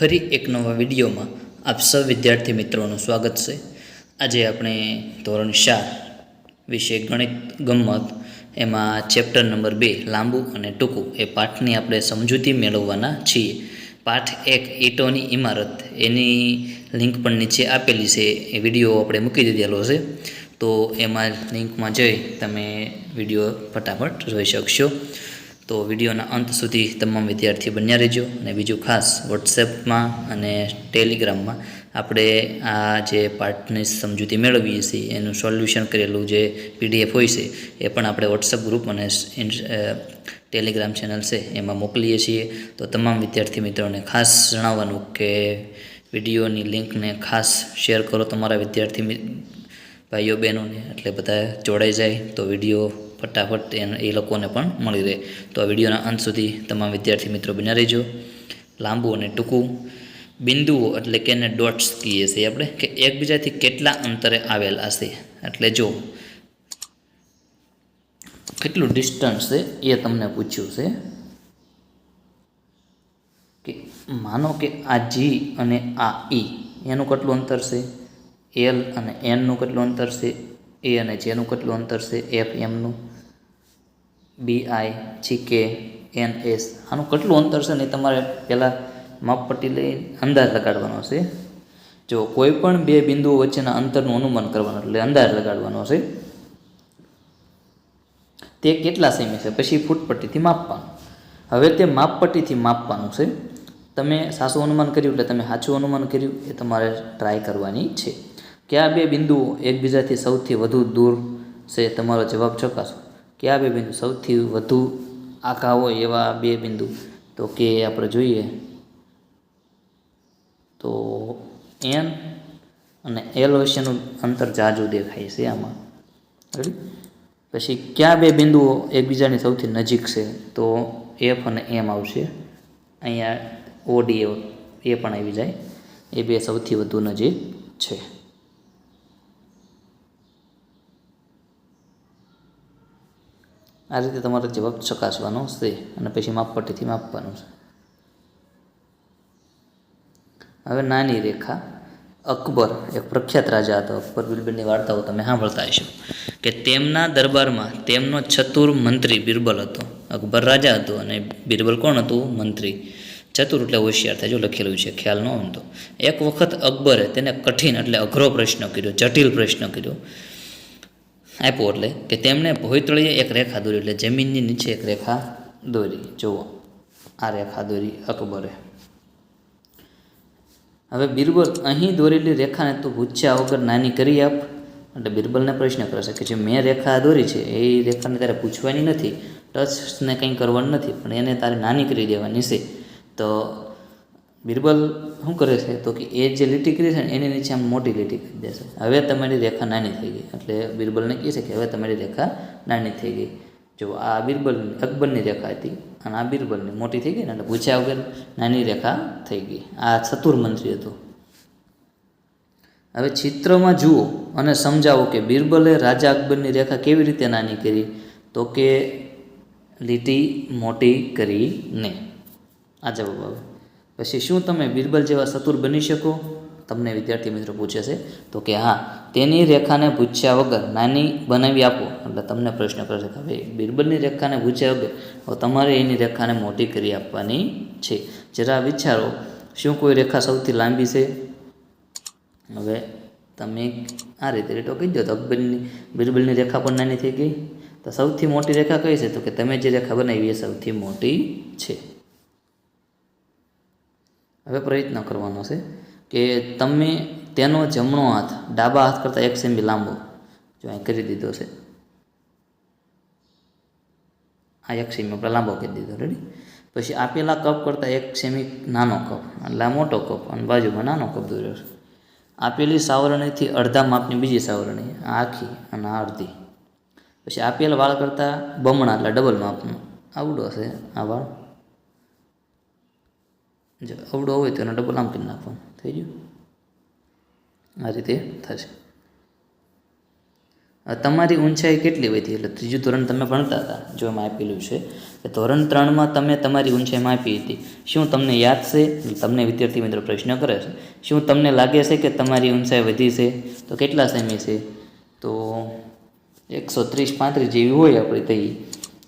ફરી એક નવા વિડીયોમાં આપ સૌ વિદ્યાર્થી મિત્રોનું સ્વાગત છે. આજે આપણે ધોરણ ચાર વિશે ગણિત ગમત, એમાં ચેપ્ટર નંબર બે લાંબુ અને ટૂંકું એ પાઠની આપણે સમજૂતી મેળવવાના છીએ. પાઠ એક, ઈંટોની ઇમારત એની લિંક પણ નીચે આપેલી છે. એ વીડિયો આપણે મૂકી દીધેલો છે. તો એમાં લિંકમાં જઈ તમે વીડિયો ફટાફટ જોઈ શકશો. તો વિડીયોના અંત સુધી તમામ વિદ્યાર્થી બન્યા રહેજો અને બીજું ખાસ વોટ્સએપમાં અને ટેલિગ્રામમાં આપણે આ જે પાર્ટની સમજૂતી મેળવીએ છીએ, એનું સોલ્યુશન કરેલું જે પીડીએફ હોય છે, એ પણ આપણે વોટ્સએપ ગ્રુપ અને ટેલિગ્રામ ચેનલ છે, એમાં મોકલીએ છીએ. તો તમામ વિદ્યાર્થી મિત્રોને ખાસ જણાવવાનું કે વિડીયોની લિંકને ખાસ શેર કરો તમારા વિદ્યાર્થી ભાઈઓ બહેનોને, એટલે બધા જોડાઈ જાય તો વીડિયો ફટાફટ એ લોકોને પણ મળી રહે. તો આ વિડીયોના અંત સુધી તમામ વિદ્યાર્થી મિત્રો બન્યા રહેજો. લાંબુ અને ટૂંકું બિંદુઓ એટલે કે એને ડોટ્સ કહીએ છીએ આપણે કે એકબીજાથી કેટલા અંતરે આવેલા છે. એટલે જો કેટલું ડિસ્ટન્સ છે એ તમને પૂછ્યું છે કે માનો કે આ જી અને આ ઈ એનું કેટલું અંતર છે? એલ અને એનનું કેટલું અંતર છે? એ અને જેનું કેટલું અંતર છે? એફ એમનું બી આઈ જી કે એન એસ આનું કેટલું અંતર છે ને તમારે પહેલાં માપપટ્ટી લઈ અંદાજ લગાડવાનો છે. જો કોઈ પણ બે બિંદુઓ વચ્ચેના અંતરનું અનુમાન કરવાનું એટલે અંદાજ લગાડવાનો છે. તે કેટલા સેમી છે? પછી ફૂટપટ્ટીથી માપવાનું. હવે તે માપપટ્ટીથી માપવાનું છે. તમે સાચું અનુમાન કર્યું એટલે તમે સાચું અનુમાન કર્યું, એ તમારે ટ્રાય કરવાની છે. કયા બે બિંદુઓ એકબીજાથી સૌથી વધુ દૂર છે તમારો જવાબ ચકાસો કયા બે બિંદુ સૌથી વધુ આખા હોય એવા બે બિંદુ? તો કે આપણે જોઈએ. તો એન અને એલ વચ્ચેનું અંતર જાજુ દેખાય છે આમાં. પછી કયા બે બિંદુઓ એકબીજાની સૌથી નજીક છે? તો એફ અને એમ આવશે. અહીંયા ઓડી એ પણ આવી જાય. એ બે સૌથી વધુ નજીક છે. આ રીતે તમારે જવાબ ચકાસવાનો છે અને પછી માપપટ્ટીથી માપવાનું છે. હવે નાની રેખા. અકબર, એક પ્રખ્યાત રાજા હતો. અકબર બિરબલની વાર્તાઓ તમે સાંભળતા હશો કે તેમના દરબારમાં તેમનો ચતુર મંત્રી બિરબલ હતો. અકબર રાજા હતો અને બિરબલ કોણ હતું? મંત્રી. ચતુર એટલે હોશિયાર થાય, જો લખેલું છે, ખ્યાલ ન હતો એક વખત અકબરે તેને કઠિન એટલે અઘરો પ્રશ્ન કર્યો, જટિલ પ્રશ્ન કર્યો. આપ્યો એટલે કે તેમણે ભોયતળીએ એક રેખા દોરી, એટલે જમીનની નીચે એક રેખા દોરી. જુઓ, આ રેખા દોરી અકબરે. હવે બિરબલ અહીં દોરેલી રેખાને તું પૂછ્યા વગર નાની કરી આપ. એટલે બિરબલને પ્રશ્ન કરશે કે જે મેં રેખા દોરી છે, એ રેખાને તારે પૂછવાની નથી, ટચને કંઈ કરવાનું નથી, પણ એને તારે નાની કરી દેવાની છે. તો બિરબલ શું કરે છે? તો કે એ જે લીટી કરી છે ને, એની નીચે આમ મોટી લીટી કરી દેશે હવે તમારી રેખા નાની થઈ ગઈ. એટલે બિરબલને કહે છે કે હવે તમારી રેખા નાની થઈ ગઈ. જો આ બિરબલની અકબરની રેખા હતી અને આ બિરબલની મોટી થઈ ગઈ ને, એટલે પૂછ્યા વગર નાની રેખા થઈ ગઈ. આ ચતુર મંત્રી હતો. હવે ચિત્રમાં જુઓ અને સમજાવો કે બિરબલે રાજા અકબરની રેખા કેવી રીતે નાની કરી? તો કે લીટી મોટી કરીને આ જવાબ આવે. પછી શું તમે બિરબલ જેવા સતુર બની શકો? તમને વિદ્યાર્થી મિત્રો પૂછે છે, તો કે હા, તેની રેખાને પૂછ્યા વગર નાની બનાવી આપો. એટલે તમને પ્રશ્ન કરશે કે હવે બિરબલની રેખાને પૂછ્યા વગર, હવે તમારે એની રેખાને મોટી કરી આપવાની છે. જરા વિચારો, શું કોઈ રેખા સૌથી લાંબી છે? હવે તમે આ રીતે રેટો કહી દો, તો અકબરની, બિરબલની રેખા પણ નાની થઈ ગઈ. તો સૌથી મોટી રેખા કઈ છે? તો કે તમે જે રેખા બનાવી એ સૌથી મોટી છે. હવે પ્રયત્ન કરવાનો છે કે તમે તેનો જમણો હાથ, ડાબા હાથ કરતાં એક સેમી લાંબો જો અહીં કરી દીધો છે. આ એક સેમી આપણે લાંબો કરી દીધો રેડી પછી આપેલા કપ કરતાં એક સેમી નાનો કપ એટલે મોટો કપ અને બાજુમાં નાનો કપ દોર્યો છે. આપેલી સાવરણીથી અડધા માપની બીજી સાવરણી આખી અને અડધી. પછી આપેલ વાળ કરતાં બમણા, એટલે ડબલ માપનું. આવડો છે આ વાળ. જો અવડો હોય તો એનો ડબલ આમ કરી નાખવાનો. થઈ ગયું? આ રીતે થશે. તમારી ઊંચાઈ કેટલી વધી? એટલે ત્રીજું ધોરણ તમે ભણતા હતા, જો એમાં આપેલું છે. કે ધોરણ ત્રણમાં તમે તમારી ઊંચાઈ માપી હતી. શું તમને યાદ છે? તમને વિદ્યાર્થી મિત્રો પ્રશ્ન કરે છે. શું તમને લાગે છે કે તમારી ઊંચાઈ વધી છે? તો કેટલા સેમી છે? તો એકસો ત્રીસ પાંત્રીસ જેવી હોય આપણી તઈ.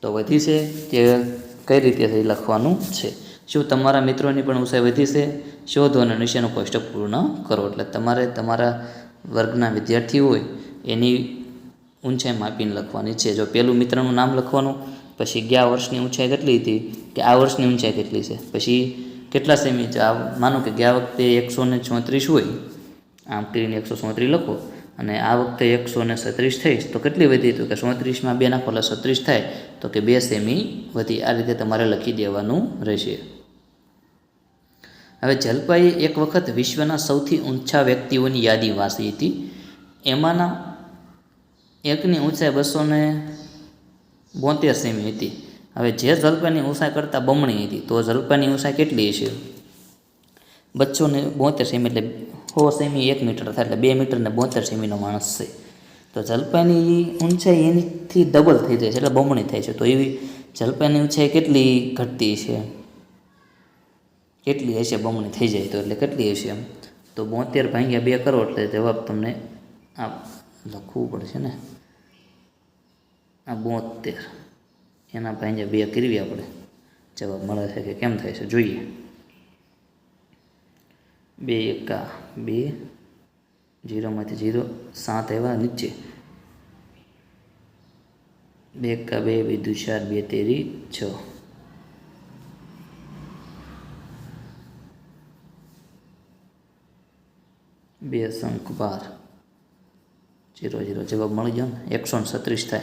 તો વધી છે કે કઈ રીતે લખવાનું છે? શું તમારા મિત્રોની પણ ઊંચાઈ વધી છે? શોધો અને નીચેનું કોષ્ટક પૂર્ણ કરો. એટલે તમારે તમારા વર્ગના વિદ્યાર્થી હોય, એની ઊંચાઈ માપીને લખવાની છે. જો પેલું મિત્રનું નામ લખવાનું, પછી ગયા વર્ષની ઊંચાઈ કેટલી હતી કે આ વર્ષની ઊંચાઈ કેટલી છે? પછી કેટલા સેમી છે? આ માનો કે ગયા વખતે એકસો ને ચોત્રીસ હોય, આમ કરીને એકસો ચોત્રીસ લખો. અને આ વખતે એકસો ને સત્રીસ થઈશ, તો કેટલી વધી તો કે ચોત્રીસમાં બે નાખો છત્રીસ થાય, તો કે બે સેમી વધી. આ રીતે તમારે લખી દેવાનું રહેશે. હવે જલપાઈએ એક વખત વિશ્વના સૌથી ઊંચા વ્યક્તિઓની યાદી વાંચી હતી. એમાંના એકની ઊંચાઈ બસો ને બોતેર સેમી હતી. હવે જે જલપાની ઊંચાઈ કરતાં બમણી હતી, તો જલપાની ઊંચાઈ કેટલી છે બસો ને બોતેર સેમી એટલે સો સેમી એક મીટર થાય, એટલે બે મીટર ને બોતેર સેમીનો માણસ છે. તો જલપાની ઊંચાઈ એનીથી ડબલ થઈ જાય છે, એટલે બમણી થાય છે. તો એવી જલપાની ઊંચાઈ કેટલી ઘટતી છે કેટલી હશે બમણી થઈ જાય તો એટલે કેટલી હશે એમ? તો બોતેર ભાંગ્યા બે કરો એટલે જવાબ તમને આ લખવું પડશે ને. આ બોતેર. એના ભાંગ્યા બે કરવી આપણે. જવાબ મળે છે કે કેમ થાય છે? જોઈએ. બે એકા બે, જીરોમાંથી જીરો, સાત એવા નીચે. બે એકા બે બે દુ ચાર, બે તેરી, છ. બે શંખ બાર. Zero zero. જવાબ મળી ગયો ને? એકસો ને છત્રીસ થાય.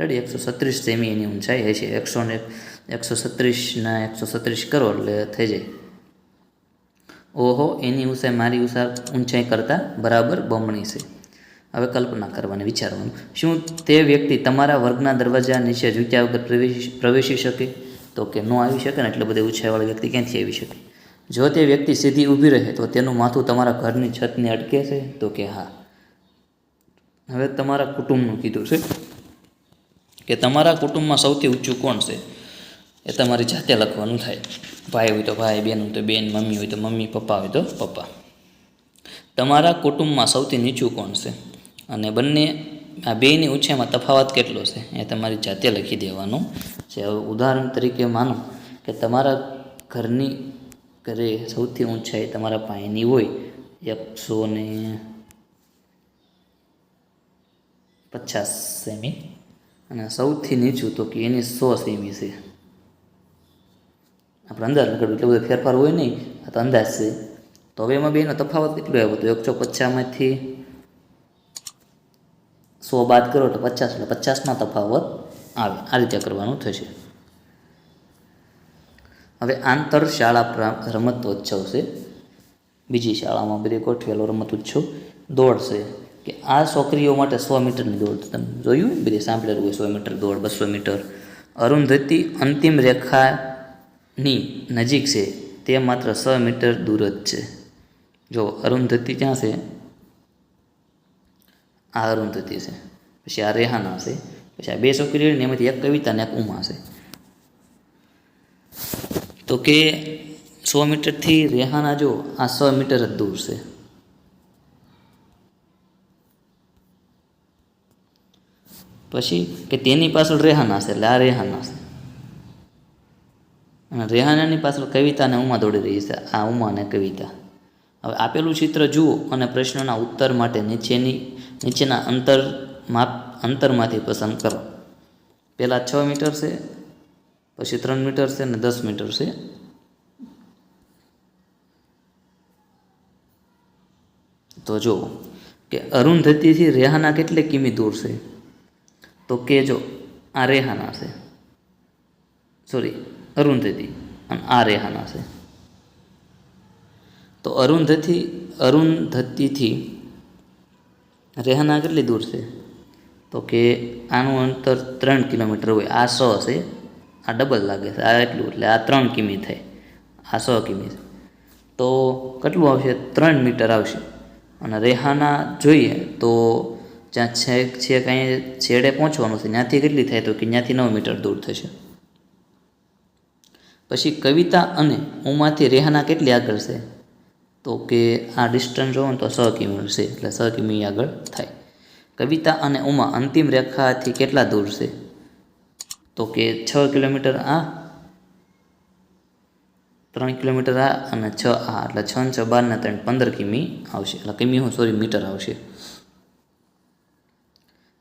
રેડી એકસો છત્રીસ સેમી એની ઊંચાઈ હશે. એકસો ને એકસો છત્રીસના એકસો છત્રીસ કરો એટલે થઈ જાય. ઓહો, એની ઊંચાઈ મારી ઊંચા ઊંચાઈ કરતાં બરાબર બમણી છે. હવે કલ્પના કરવાની, વિચારવાનું. શું તે વ્યક્તિ તમારા વર્ગના દરવાજા નીચે ઝૂક્યા વગર પ્રવેશી પ્રવેશી શકે? તો કે ન આવી શકે ને એટલે બધી ઊંચાઈવાળી વ્યક્તિ ક્યાંથી આવી શકે? જો તે વ્યક્તિ સીધી ઊભી રહે તો તેનું માથું તમારા ઘરની છતને અટકે છે? તો કે હા. હવે તમારા કુટુંબનું કીધું છે કે તમારા કુટુંબમાં સૌથી ઊંચું કોણ છે? એ તમારી જાતે લખવાનું થાય. ભાઈ હોય તો ભાઈ, બેન હોય તો બેન, મમ્મી હોય તો મમ્મી, પપ્પા હોય તો પપ્પા. તમારા કુટુંબમાં સૌથી નીચું કોણ છે? અને બંને, આ બેની ઊંચાઈમાં તફાવત કેટલો છે? એ તમારી જાતે લખી દેવાનું છે. ઉદાહરણ તરીકે માનો કે તમારા ઘરની ઘરે સૌથી ઊંચાઈ તમારા પાયની હોય એકસો ને પચાસ સેમી. અને સૌથી નીચું તો કે એની સો સેમી છે. આપણે અંદાજ લગાડવું એટલે બધો ફેરફાર હોય નહીં, આ તો અંદાજ છે. તો હવે એમાં બેનો તફાવત કેટલો આવ્યો તો એકસો પચાસમાંથી સો બાદ કરો તો પચાસ, એટલે પચાસમાં તફાવત આવે. આ રીતે કરવાનું થશે. હવે આંતર શાળા રમતોત્સવ છે. બીજી શાળામાં બધી ગોઠવેલો રમત ઉત્સવ દોડ છે કે આ છોકરીઓ માટે સો મીટરની દોડ તમે જોયું? ને બધી સાંભળેલું હોય સો મીટર દોડ બસો મીટર. અરુંધતી અંતિમ રેખાની નજીક છે. તે માત્ર સો મીટર દૂર જ છે. જો અરુંધતી ક્યાં છે? આ અરુંધતી છે. પછી આ રેહાના છે. પછી આ બે છોકરીઓ એમાંથી એક કવિતા ને એક ઉમા છે. તો કે સો મીટરથી રેહાના જો આ સો મીટર જ દૂર છે. પછી કે તેની પાછળ રેહાના છે એટલે આ રેહાના છે. અને રેહાનાની પાછળ કવિતા અને ઉમા દોડી રહી છે, આ ઉમા અને કવિતા. હવે આપેલું ચિત્ર જુઓ અને પ્રશ્નના ઉત્તર માટે નીચેની, નીચેના અંતર માપ, અંતરમાંથી પસંદ કરો. પહેલાં છ મીટર છે પછી ત્રણ મીટર છે અને દસ મીટર છે. તો જુઓ કે અરુંધતીથી રેહાના કેટલી કિમી દૂર છે? તો કે જો આ રેહાના છે. સોરી અરુંધતી અને આ રેહાના છે. તો અરુંધતી અરુંધતીથી રેહાના કેટલી દૂર છે? તો કે આનું અંતર ત્રણ કિલોમીટર હોય. આ સો છે. આ ડબલ લાગે છે. આ એટલું એટલે આ ત્રણ કિમી થાય. આ સો કિમી તો કેટલું આવશે? ત્રણ મીટર આવશે. અને રેહાના જોઈએ તો જ્યાં છેક છે કાંઈ છેડે પહોંચવાનું છે, ત્યાંથી કેટલી થાય તો કે ત્યાંથી નવ મીટર દૂર થશે. પછી કવિતા અને ઉમાંથી રેહાના કેટલી આગળ છે? તો કે આ ડિસ્ટન્સ જોવો ને તો સ કિમી છે, એટલે સ કિમી આગળ થાય. કવિતા અને ઉમા અંતિમ રેખાથી કેટલા દૂર છે? તો કે છ કિલોમીટર આ, ત્રણ કિલોમીટર આ અને છ આ. એટલે છ ને છ બાર ને ત્રણ પંદર કિમી આવશે. એટલે કિમી હું સોરી મીટર આવશે.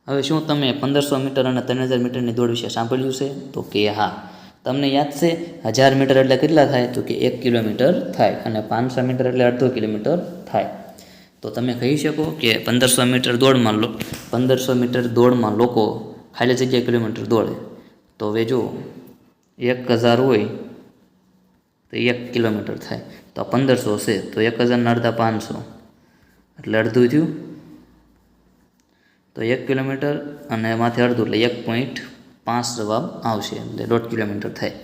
હવે શું તમે પંદરસો મીટર અને ત્રણ હજાર મીટરની દોડ વિશે સાંભળ્યું છે? તો કે હા. તમને યાદ છે, હજાર મીટર એટલે કેટલા થાય? તો કે એક કિલોમીટર થાય અને પાંચસો મીટર એટલે અડધો કિલોમીટર થાય. તો તમે કહી શકો કે પંદરસો મીટર દોડમાં પંદરસો મીટર દોડમાં લોકો ખાલી જગ્યા કિલોમીટર દોડે. તો હવે જો એક હજાર હોય તો એક કિલોમીટર થાય. તો આ પંદરસો છે, તો એક હજારના અડધા પાંચસો. એટલે અડધું થયું. તો એક કિલોમીટર અને એમાંથી અડધું, એટલે એક પોઈન્ટ પાંચ જવાબ આવશે. એટલે દોઢ કિલોમીટર થાય.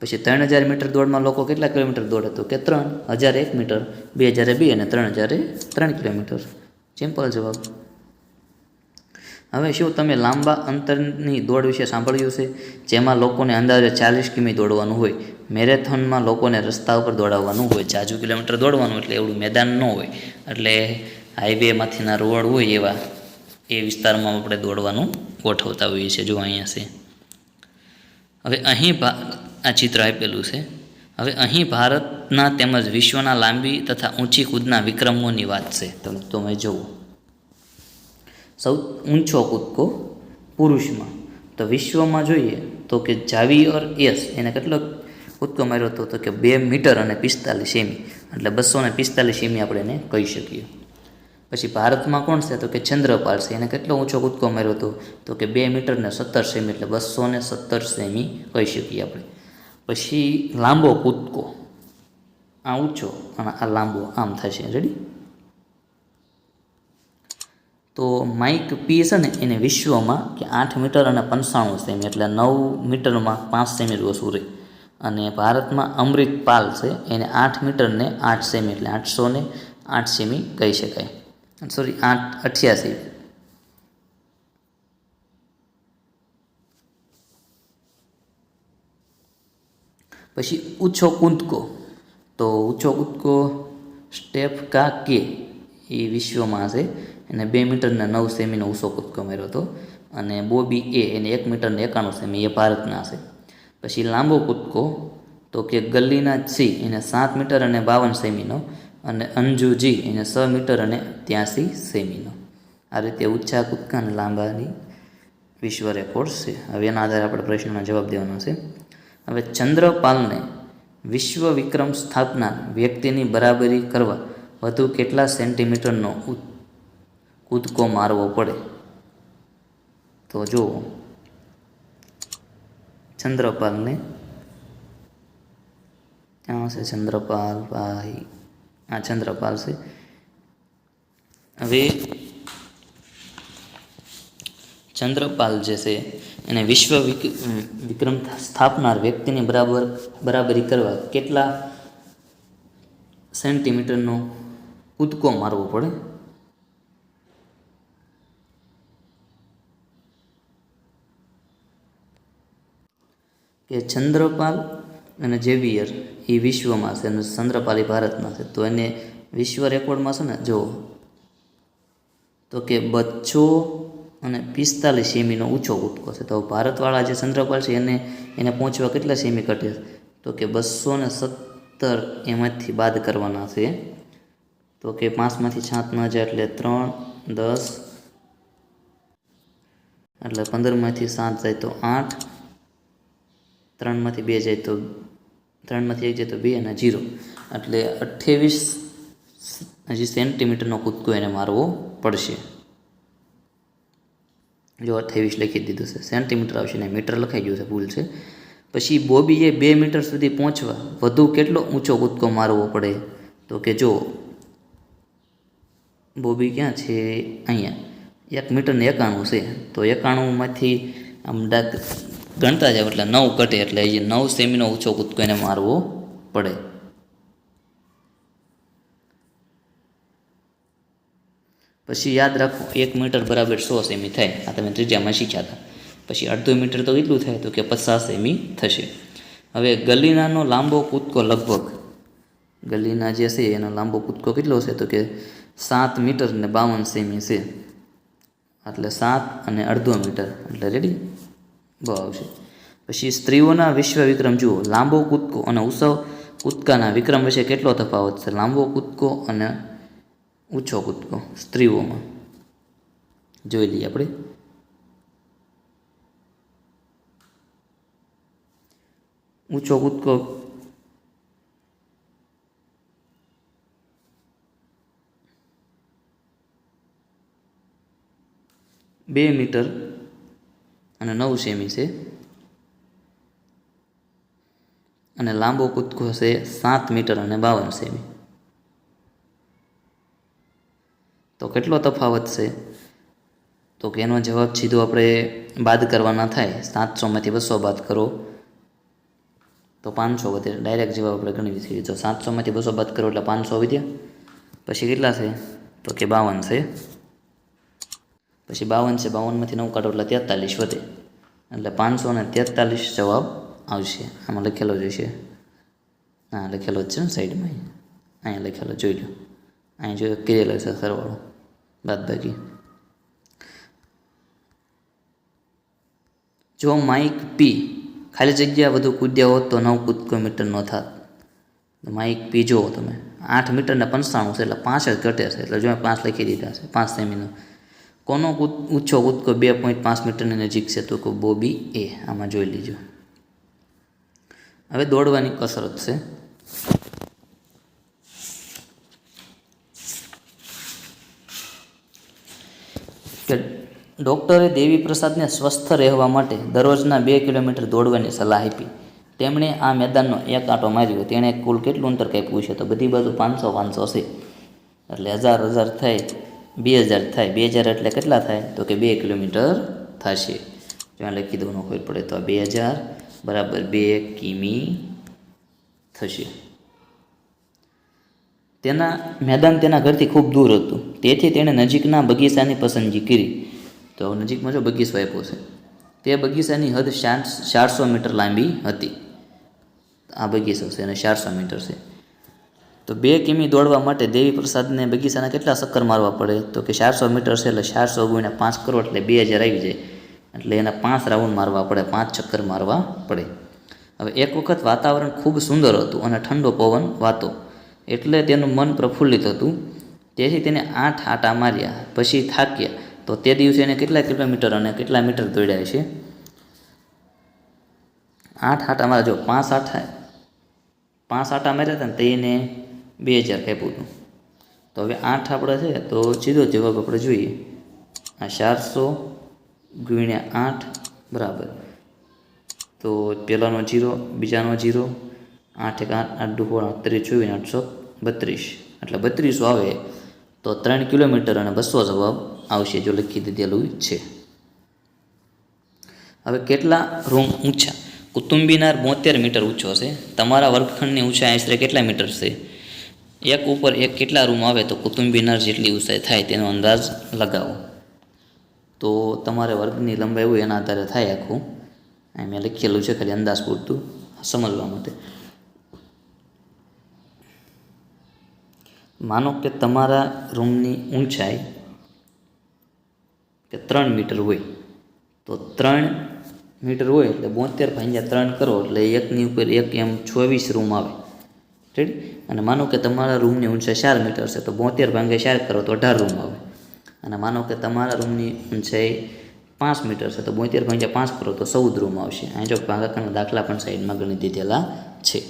પછી ત્રણ હજાર મીટર દોડમાં લોકો કેટલા કિલોમીટર દોડે તો કે ત્રણ હજાર એક મીટર, બે હજારે બે અને ત્રણ હજારે ત્રણ કિલોમીટર. સિમ્પલ જવાબ. હવે શું તમે લાંબા અંતરની દોડ વિશે સાંભળ્યું છે જેમાં લોકોને અંદાજે ચાલીસ કિમી દોડવાનું હોય. મેરેથોનમાં લોકોને રસ્તા ઉપર દોડાવવાનું હોય. જાજુ કિલોમીટર દોડવાનું એટલે એવડું મેદાન ન હોય. એટલે હાઈવેમાંથીના રોડ હોય એવા એ વિસ્તારમાં આપણે દોડવાનું ગોઠવતા હોઈએ છીએ. જો અહીંયા છે. હવે અહીં આ ચિત્ર આપેલું છે. હવે અહીં ભારતના તેમજ વિશ્વના લાંબી તથા ઊંચી કૂદના વિક્રમોની વાત છે. તો તમે જુઓ સૌ ઊંચો કૂદકો પુરુષમાં. તો વિશ્વમાં જોઈએ તો કે જાવિયર એસ એને કેટલો કૂદકો માર્યો હતો તો કે બે મીટર અને પિસ્તાલીસ સેમી. એટલે બસો ને પિસ્તાલીસ સેમી આપણે એને કહી શકીએ. પછી ભારતમાં કોણ છે? તો કે ચંદ્રપાલ છે. એને કેટલો ઊંચો કૂદકો માર્યો હતો? તો કે બે મીટર ને સત્તર સેમી, એટલે બસો ને સત્તર સેમી કહી શકીએ આપણે. પછી લાંબો કૂદકો. આ ઊંચો અને આ લાંબો, આમ થશે રેડી તો માઇક પી છે ને, એને વિશ્વમાં કે આઠ મીટર અને પંચાણું સેમી, એટલે નવ મીટરમાં પાંચ સેમી ઓછું રહે. અને ભારતમાં અમૃત પાલ છે, એને આઠ મીટરને આઠ સેમી, એટલે આઠસો ને આઠ સેમી કહી શકાય. સોરી આઠ અઠ્યાસી. પછી ઊંચો કૂદકો. તો ઊંચો કૂદકો સ્ટેપ કા કે એ વિશ્વમાં છે. એને બે મીટરના નવ સેમીનો ઊંચો કૂદકો માર્યો હતો અને બોબી એ એને એક મીટરને એકાણું સેમી એ ભારતના છે પછી લાંબો કૂદકો તો કે ગલ્લીના સી એને સાત મીટર અને બાવન સેમીનો અને અંજુજી એને છ મીટર અને ત્યાંસી સેમીનો. આ રીતે ઊંચા કૂદકા અને લાંબાની વિશ્વ રેકોર્ડ છે. હવે એના આધારે આપણે પ્રશ્નનો જવાબ દેવાનો છે. હવે ચંદ્રપાલને વિશ્વ વિક્રમ સ્થાપના વ્યક્તિની બરાબરી કરવા વધુ કેટલા સેન્ટીમીટરનો કૂદકો મારવો પડે. તો જુઓ ચંદ્રપાલને ક્યાં છે ચંદ્રપાલ ભાઈ? આ ચંદ્રપાલ છે. હવે ચંદ્રપાલ જે છે, એને વિશ્વ વિક- વિક્રમ સ્થાપનાર વ્યક્તિની બરાબર, બરાબરી કરવા કેટલા સેન્ટીમીટરનો કૂદકો મારવો પડે? કે ચંદ્રપાલ અને ઝેવિયર એ વિશ્વમાં છે અને ચંદ્રપાલ એ ભારતમાં છે. તો એને વિશ્વ રેકોર્ડમાં છે ને જો તો કે બચ્ચો અને પિસ્તાલીસ સેમીનો ઊંચો કૂદકો છે. તો ભારતવાળા જે ચંદ્રપાલ છે, એને એને પહોંચવા કેટલા સેમી કટે તો કે બસો ને સત્તર એમાંથી બાદ કરવાના છે. તો કે પાંચમાંથી સાત ન જાય એટલે ત્રણ, દસ, એટલે પંદરમાંથી સાત જાય તો આઠ ત્રણમાંથી બે જાય તો, ત્રણમાંથી એક જાય તો બે અને જીરો. એટલે અઠ્ઠાવીસ હજી સેન્ટીમીટરનો કૂદકો એને મારવો પડશે. જો અઠ્ઠાવીસ લખી દીધું છે. સેન્ટીમીટર આવશે ને મીટર લખાઈ ગયું છે, ભૂલ છે. પછી બોબીએ બે મીટર સુધી પહોંચવા વધુ કેટલો ઊંચો કૂદકો મારવો પડે? તો કે જો, બોબી ક્યાં છે? અહીંયા. એક મીટર ને એકાણું છે. તો એકાણુંમાંથી આમ ડાક ગણતા જાવ એટલે નવ કટે એટલે એ નવ સેમીનો ઊંચો કૂદકો એને મારવો પડે. પછી યાદ રાખો, એક મીટર બરાબર સો સેમી થાય. આ તમે ત્રીજામાં શીખ્યા હતા. પછી અડધો મીટર તો કેટલું થાય તો કે પચાસ સેમી થશે. હવે ગલીનાનો લાંબો કૂદકો લગભગ, ગલીના જે છે એનો લાંબો કૂદકો કેટલો છે તો કે સાત મીટર ને બાવન સેમી છે. એટલે સાત અને અડધો મીટર. એટલે રેડી બહુ આવશે. પછી સ્ત્રીઓના વિશ્વ વિક્રમ જુઓ, લાંબો કૂદકો અને ઉત્સવ કૂદકાના વિક્રમ વચ્ચે કેટલો તફાવત છે? લાંબો કૂદકો અને ઊંચો કૂદકો, સ્ત્રીઓમાં. જોઈ લઈએ આપણે. ઊંચો કૂદકો. બે મીટર અને નવ સેમી છે. અને લાંબો કૂદકો છે સાત મીટર અને બાવન સેમી. તો કેટલો તફાવત છે? તો કે એનો જવાબ સીધો આપણે બાદ કરવાના થાય. સાતસોમાંથી બસો બાદ કરો. તો પાંચસો વધે. ડાયરેક્ટ જવાબ આપણે ગણી છીએ જો સાતસોમાંથી બસો બાદ કરો એટલે પાંચસો વધ્યા. પછી કેટલા છે? તો કે બાવન છે. પછી બાવન છે, બાવનમાંથી નવ કાઢો એટલે તેતાલીસ વધે. એટલે પાંચસો ને તેતાલીસ જવાબ આવશે. આમાં લખેલો જ હશે. હા, લખેલો જ છે ને સાઈડમાં અહીંયા. લખેલો, જોઈ લો. અહીં જોયો કરેલો છે સરવાળો. બાદ બાકી. જો માઇક પી, ખાલી જગ્યા વધુ કૂદ્યા હોત તો નવ કૂદકો મીટર ન થાત. માઇક પી જુઓ તમે. આઠ મીટર ને પંચાણું છે, એટલે પાંચ જ ઘટે છે. એટલે જો પાંચ લખી દીધા છે, પાંચ સેમીનો. કોનો ઊંચો કૂદકો બે પોઈન્ટ પાંચ મીટરની નજીક છે તો કે બોબી એ, આમાં જોઈ લીજો. હવે દોડવાની કસરત છે. કે ડૉક્ટરે દેવી પ્રસાદને સ્વસ્થ રહેવા માટે દરરોજના બે કિલોમીટર દોડવાની સલાહ આપી. તેમણે આ મેદાનનો એક આંટો માર્યો. તેણે કુલ કેટલું અંતર કાપ્યું છે? તો બધી બાજુ પાંચસો પાંચસો છે. એટલે હજાર હજાર થાય. બે હજાર થાય. બે હજાર એટલે કેટલા થાય? તો કે બે કિલોમીટર થશે. જ્યાં લખી દઉં ખબર પડે તો આ બે હજાર બરાબર બે કિમી થશે. તેના મેદાન તેના ઘરથી ખૂબ દૂર હતું. તેથી તેણે નજીકના બગીચાની પસંદગી કરી. તો નજીકમાં જો બગીચો આપ્યો છે, તે બગીચાની હદ ચારસો મીટર લાંબી હતી. આ બગીચો છે અને ચારસો મીટર છે. તો બે કિમી દોડવા માટે દેવી પ્રસાદને બગીચાના કેટલા ચક્કર મારવા પડે? તો કે ચારસો મીટર છે એટલે ચારસો ગુણ્યા પાંચ કરો એટલે બે હજાર આવી જાય. એટલે એના પાંચ રાઉન્ડ મારવા પડે, પાંચ ચક્કર મારવા પડે. હવે એક વખત વાતાવરણ ખૂબ સુંદર હતું અને ઠંડો પવન વાતો. એટલે તેનું મન પ્રફુલ્લિત હતું. તેથી તેને આઠ આટા માર્યા, પછી થાક્યા. તો તે દિવસે એને કેટલા કિલોમીટર અને કેટલા મીટર દોડ્યા છે? આઠ આટા માર્યા, જો પાંચ આઠ, પાંચ આટા માર્યા હતા ને તો એને બે હજાર હતું. તો હવે આઠ આપણે છે, તો સીધો જવાબ આપણે જોઈએ. આ ચારસો ગુણ્યા આઠ, બરાબર. તો પહેલાંનો જીરો, બીજાનો જીરો, આઠ એક આઠ આઠ સોળ ત્રીસ ચોવીસ, આઠસો બત્રીસ. એટલે બત્રીસો આવે, તો ત્રણ કિલોમીટર અને બસો જવાબ આવશે જો લખી દીધેલું છે. હવે કેટલા રૂમ ઊંચા? કુતુંબીનાર બોતેર મીટર ઊંચો છે તમારા વર્ગખંડની ઊંચાઈ આશરે કેટલા મીટર છે? એક ઉપર એક કેટલા રૂમ આવે તો કુટુંબીનાર જેટલી ઊંચાઈ થાય તેનો અંદાજ લગાવો. તો તમારે વર્ગની લંબાઈ હોય એના આધારે થાય આખું. અહીં મેં લખેલું છે ખાલી અંદાજ પૂરતું સમજવા માટે. માનો કે તમારા રૂમની ઊંચાઈ કે ત્રણ મીટર હોય. તો ત્રણ મીટર હોય એટલે બોતેર ભાંગ્યા ત્રણ કરો એટલે એકની ઉપર એક એમ ચોવીસ રૂમ આવે. રેડી અને માનો કે તમારા રૂમની ઊંચાઈ ચાર મીટર છે, તો બોતેર ભાંગે ચાર કરો તો અઢાર રૂમ આવે. અને માનો કે તમારા રૂમની ઊંચાઈ પાંચ મીટર છે, તો બોતેર ભાંગે પાંચ કરો તો ચૌદ રૂમ આવશે. અહીં જો ભાગાકારના દાખલા પણ સાઈડમાં ગણી દીધેલા છે.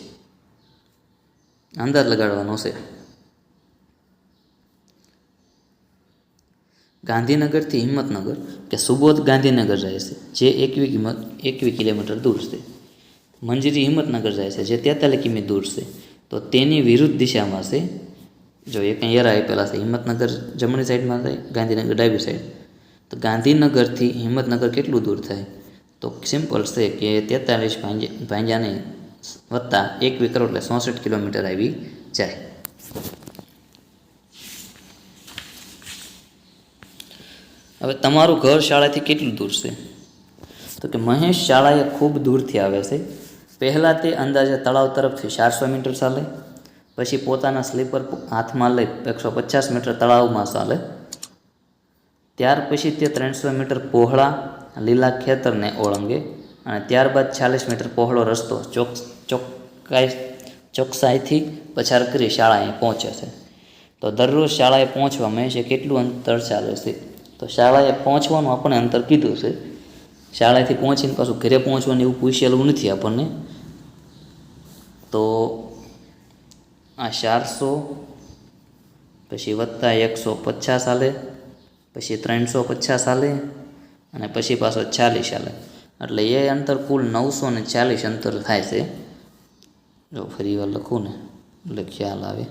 અંદાજ લગાડવાનો છે. ગાંધીનગરથી હિંમતનગર કે સુબોધ ગાંધીનગર જાય છે, જે એકવી કિંમત, એકવી કિલોમીટર દૂર છે. મંજરી હિંમતનગર જાય છે, જે તેતાલીસ કિમી દૂર છે. તો તેની વિરુદ્ધ દિશામાં છે. જો એક અહીંયા આપેલા છે, હિંમતનગર જમણી સાઈડમાં થાય, ગાંધીનગર ડાબી સાઈડ. તો ગાંધીનગરથી હિંમતનગર કેટલું દૂર થાય? તો સિમ્પલ છે કે તેતાલીસ ભાંજાને વત્તા એક વિકરો એટલે ચોસઠ કિલોમીટર આવી જાય. હવે તમારું ઘર શાળાથી કેટલું દૂર છે? તો કે મહેશ શાળાએ ખૂબ દૂરથી આવે છે. પહેલાં તે અંદાજે તળાવ તરફથી ચારસો મીટર ચાલે, પછી પોતાના સ્લીપર હાથમાં લઈ એકસો પચાસ મીટર તળાવમાં ચાલે. ત્યાર પછી તે ત્રણસો મીટર પહોળા લીલા ખેતરને ઓળંગે અને ત્યારબાદ ચાલીસ મીટર પહોળો રસ્તો ચોક ચોક્કાઈ ચોકસાઈથી પસાર કરી શાળાએ પહોંચે છે. તો દરરોજ શાળાએ પહોંચવા મહેશે કેટલું અંતર ચાલે છે? તો શાળાએ પહોંચવાનું આપણે અંતર કીધું છે શાળાએથી પહોંચીને પાછું ઘરે પહોંચવાનું એવું પૂછેલું નથી આપણને. તો આ ચારસો, પછી વત્તા એકસો પચાસ આલે, પછી ત્રણસો પચાસ આલે, અને પછી પાછો ચાલીસ આલે. એટલે એ અંતર કુલ નવસો ને ચાલીસ અંતર થાય છે. જો ફરી વાર લખું ને, એટલે ખ્યાલ આવે.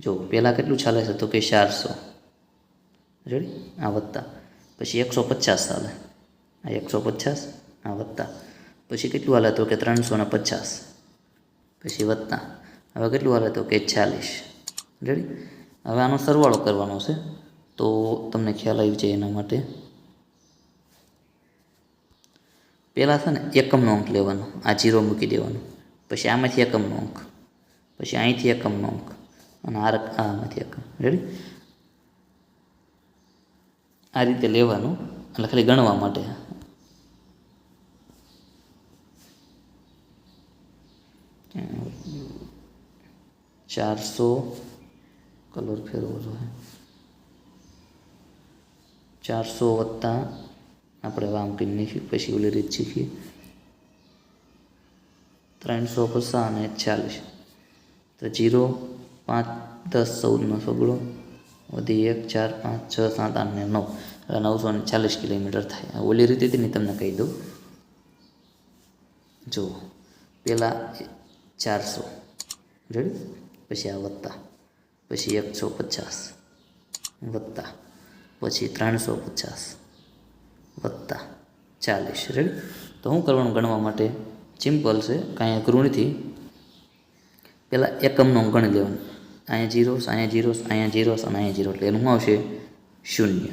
જો પહેલાં કેટલું ચાલે છે તો કે ચારસો. રેડી આ વત્તા. પછી એકસો પચાસ ચાલે. આ એકસો પચાસ, આ વત્તા. પછી કેટલું હાલે તો કે ત્રણસો ને પચાસ. પછી વત્તા. હવે કેટલું હાલે તો કે ચાલીસ. રેડી હવે આનો સરવાળો કરવાનો છે. તો તમને ખ્યાલ આવી જાય એના માટે. પહેલાં છે ને એકમનો અંક લેવાનો. આ જીરો મૂકી દેવાનો. પછી આમાંથી એકમનો અંક. પછી અહીંથી એકમનો અંક. અને આ આમાંથી એકમ રેડી આ રીતે લેવાનું એટલે ખાલી ગણવા માટે. ચારસો કલર ફેરવો જોઈએ ચારસો વત્તા આપણે વામ કરી નાખીએ, પછી ઓલી રીત શીખીએ. ત્રણસો પચાસ અને ચાલીસ તો જીરો પાંચ, દસ, ચૌદનો સગડો, વધી એક, ચાર, પાંચ, છ, સાત, આઠ, ને નવ. એટલે નવસો ને ચાલીસ કિલોમીટર થાય. ઓલી રીતે હતી ને તમને કહી દઉં. જુઓ પહેલાં ચારસો. રેડી પછી આ વત્તા. પછી એકસો પચાસ. વત્તા. પછી ત્રણસો પચાસ. વત્તા. ચાલીસ. રેડી તો શું કરવાનું ગણવા માટે? સિમ્પલ છે. કાંઈ અઘરું નથી. પહેલાં એકમનો ગણી લેવાનું. અહીંયા જીરોસ અહીંયા જીરોસ અહીંયા જીરોસ અને અહીંયા જીરો એટલે એનું આવશે? શૂન્ય.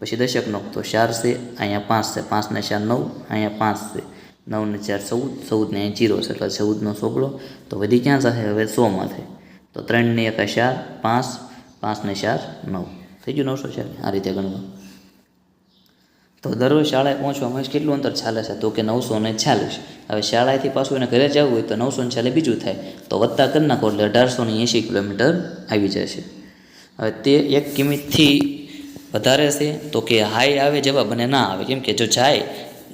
પછી દશકનો તો ચાર છે, અહીંયા પાંચ છે પાંચને ચાર નવ, અહીંયા પાંચ છે. નવને ચાર ચૌદ ચૌદને અહીંયા જીરો છે, એટલે ચૌદનો સોગડો તો વધી ક્યાં જશે? હવે સોમાં થાય. તો ત્રણને એક ચાર, પાંચ પાંચને ચાર નવ. થઈ ગયું નવસો ચાર? આ રીતે ગણવા. તો દરરોજ શાળાએ પહોંચવામાં કેટલું અંતર ચાલે છે? તો કે નવસો ને ચાલીસ હવે શાળાએથી પાછું એને ઘરે જવું હોય તો નવસો ને ચાલીસ બીજું થાય. તો વત્તા કરી નાખો એટલે અઢારસો ને એંશી કિલોમીટર આવી જશે. હવે તે એક કિંમતથી વધારે છે તો કે હાઈ આવે જવાબ અને ના આવે. કેમ કે જો જાય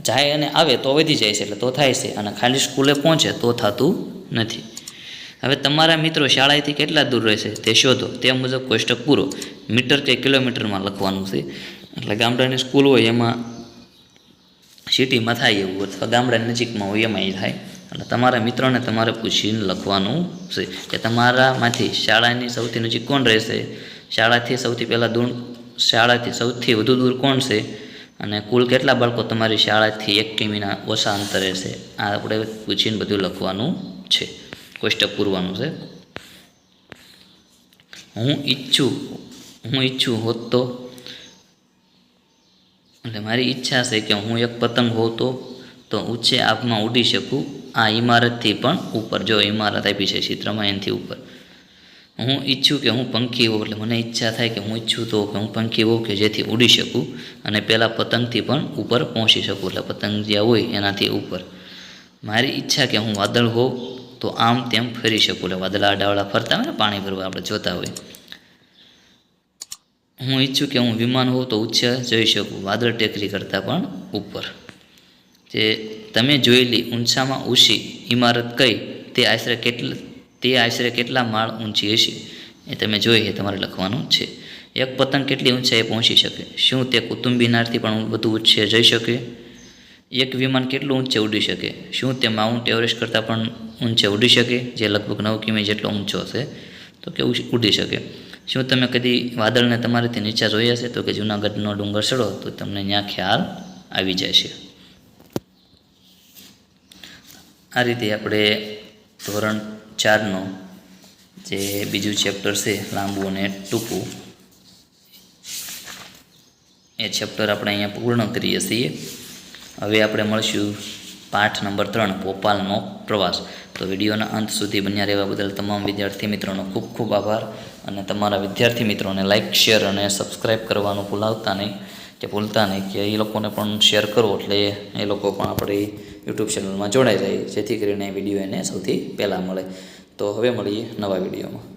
જાય અને આવે તો વધી જાય છે એટલે તો થાય છે. અને ખાલી સ્કૂલે પહોંચે તો થતું નથી. હવે તમારા મિત્રો શાળાએથી કેટલા દૂર રહેશે તે શોધો. તે મુજબ કોષ્ટક પૂરો. મીટર કે કિલોમીટરમાં લખવાનું છે. એટલે ગામડાની સ્કૂલ હોય એમાં સિટીમાં થાય એવું અથવા ગામડાની નજીકમાં હોય એમાં એ થાય. એટલે તમારા મિત્રોને તમારે પૂછીને લખવાનું છે કે તમારામાંથી શાળાની સૌથી નજીક કોણ રહેશે? શાળાથી સૌથી પહેલાં દૂર, શાળાથી સૌથી વધુ દૂર કોણ છે? અને કુલ કેટલા બાળકો તમારી શાળાથી એક કિમીના ઓછા અંતરે છે આ આપણે પૂછીને બધું લખવાનું છે. કોષ્ટક પૂરવાનું છે. હું ઈચ્છું હું ઈચ્છું હોત તો એટલે મારી ઈચ્છા છે કે હું એક પતંગ હોઉં તો તો ઊંચે આબમાં ઉડી શકું, આ ઇમારતથી પણ ઉપર. જો ઇમારત આપી છે ચિત્રમાં એનાથી ઉપર. હું ઈચ્છું કે હું પંખી હોઉં, એટલે મને ઈચ્છા થાય કે હું ઈચ્છું તો કે હું પંખી હોઉં કે જેથી ઉડી શકું અને પહેલાં પતંગથી પણ ઉપર પહોંચી શકું, એટલે પતંગ જ્યાં હોય એનાથી ઉપર. મારી ઈચ્છા કે હું વાદળ હોઉં તો આમ તેમ ફરી શકું, એટલે વાદળા ડાવડા ફરતા હોય ને પાણી ભરવા આપણે જોતા હોય. હું ઈચ્છું કે હું વિમાન હોઉં તો ઉચ્ચ જોઈ શકું, વાદળ ટેકરી કરતાં પણ ઉપર. જે તમે જોયેલી ઊંચામાં ઊંચી ઇમારત કઈ, તે આશરે કેટલા, તે આશરે કેટલા માળ ઊંચી હશે એ તમે જોઈ એ તમારે લખવાનું છે. એક પતંગ કેટલી ઊંચાઈએ પહોંચી શકે? શું તે કુટુંબબિનારથી પણ વધુ ઊંચે જઈ શકે? એક વિમાન કેટલું ઊંચે ઉડી શકે? શું તે માઉન્ટ એવરેસ્ટ કરતાં પણ ઊંચે ઉડી શકે? જે લગભગ નવ કિમી જેટલો ઊંચો છે તો કે ઉ- ઉડી શકે? શું તમે કદી વાદળને તમારાથી નીચા જોયા છે તો કે જૂનાગઢનો ડુંગર ચડો, તો તમને ત્યાં ખ્યાલ આવી જાય છે આ રીતે આપણે ધોરણ ચારનો જે બીજું ચેપ્ટર છે, લાંબુ અને ટૂંકું, એ ચેપ્ટર આપણે અહીંયા પૂર્ણ કરીએ છીએ. હવે આપણે મળશું પાઠ નંબર ત્રણ, ભોપાલનો પ્રવાસ. તો વિડીયોના અંત સુધી બન્યા રહેવા બદલ તમામ વિદ્યાર્થી મિત્રોનો ખૂબ ખૂબ આભાર. અને તમારા વિદ્યાર્થી મિત્રોને લાઇક શેર અને સબસ્ક્રાઈબ કરવાનું ભૂલાવતા નહીં. કે ભૂલતા નહીં કે એ લોકોને પણ શેર કરો એટલે એ લોકો પણ આપણી યુટ્યુબ ચેનલમાં જોડાઈ જાય. જેથી કરીને વીડિયો એને સૌથી પહેલાં મળે. તો હવે મળીએ નવા વિડીયોમાં